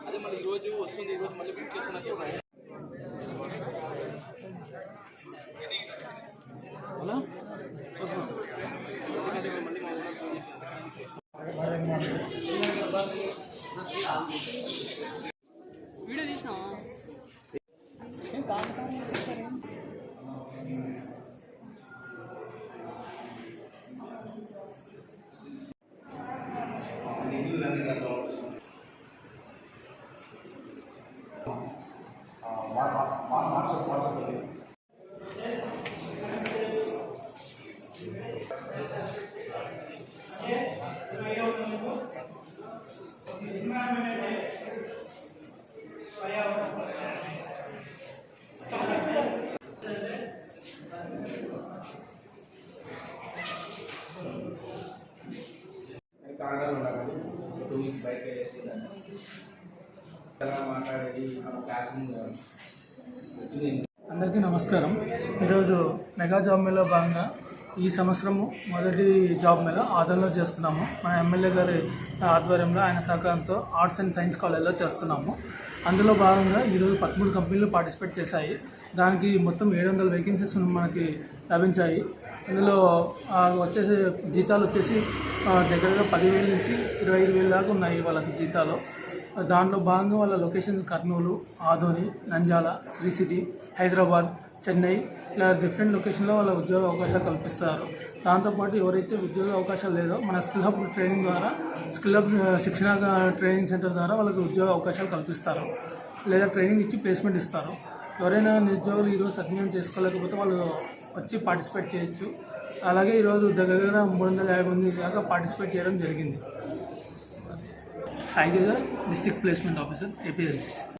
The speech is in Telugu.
అదే మళ్ళీ ఈరోజు వస్తుంది ఈరోజు మళ్ళీ వెకేషన్ వచ్చి హలో? ఎందుకంటే మళ్ళీ మా ఊళ్ళో ఫోన్ వీడియో తీసినావా కారణాలు ఉండాలి టూ వీక్స్ బైక్ వేసి అందరికీ నమస్కారం. ఈరోజు మెగా జాబ్ మేళలో భాగంగా ఈ సంవత్సరము మొదటి జాబ్ మేళ ఆదరణలో చేస్తున్నాము. మన ఎమ్మెల్యే గారి ఆధ్వర్యంలో ఆయన సహకారంతో ఆర్ట్స్ అండ్ సైన్స్ కాలేజ్లో చేస్తున్నాము. అందులో భాగంగా ఈరోజు పదమూడు కంపెనీలు పార్టిసిపేట్ చేశాయి. దానికి మొత్తం ఏడు వందల వేకెన్సీస్ మనకి లభించాయి. ఇందులో వచ్చేసి జీతాలు వచ్చేసి దగ్గరగా పదివేల నుంచి ఇరవై ఐదు వేలు దాకా ఉన్నాయి వాళ్ళకి జీతాలు. దాంట్లో భాగంగా వాళ్ళ లొకేషన్స్ కర్నూలు ఆదోని నంజాల శ్రీ సిటీ హైదరాబాద్ చెన్నై ఇలా డిఫరెంట్ లొకేషన్లో వాళ్ళ ఉద్యోగ అవకాశాలు కల్పిస్తారు. దాంతోపాటు ఎవరైతే ఉద్యోగ అవకాశాలు లేదో మన స్కిల్ హబ్ ట్రైనింగ్ ద్వారా స్కిల్ హబ్ శిక్షణ ట్రైనింగ్ సెంటర్ ద్వారా వాళ్ళకి ఉద్యోగ అవకాశాలు కల్పిస్తారు. లేదా ట్రైనింగ్ ఇచ్చి ప్లేస్మెంట్ ఇస్తారు. ఎవరైనా నిరుద్యోగులు ఈరోజు సద్వినియోగం చేసుకోలేకపోతే వాళ్ళు వచ్చి పార్టిసిపేట్ చేయొచ్చు. అలాగే ఈరోజు దగ్గర దగ్గర మూడు వందల యాభై మంది దాకా పార్టిసిపేట్ చేయడం జరిగింది. Sai Digar, District Placement Officer, APSDC.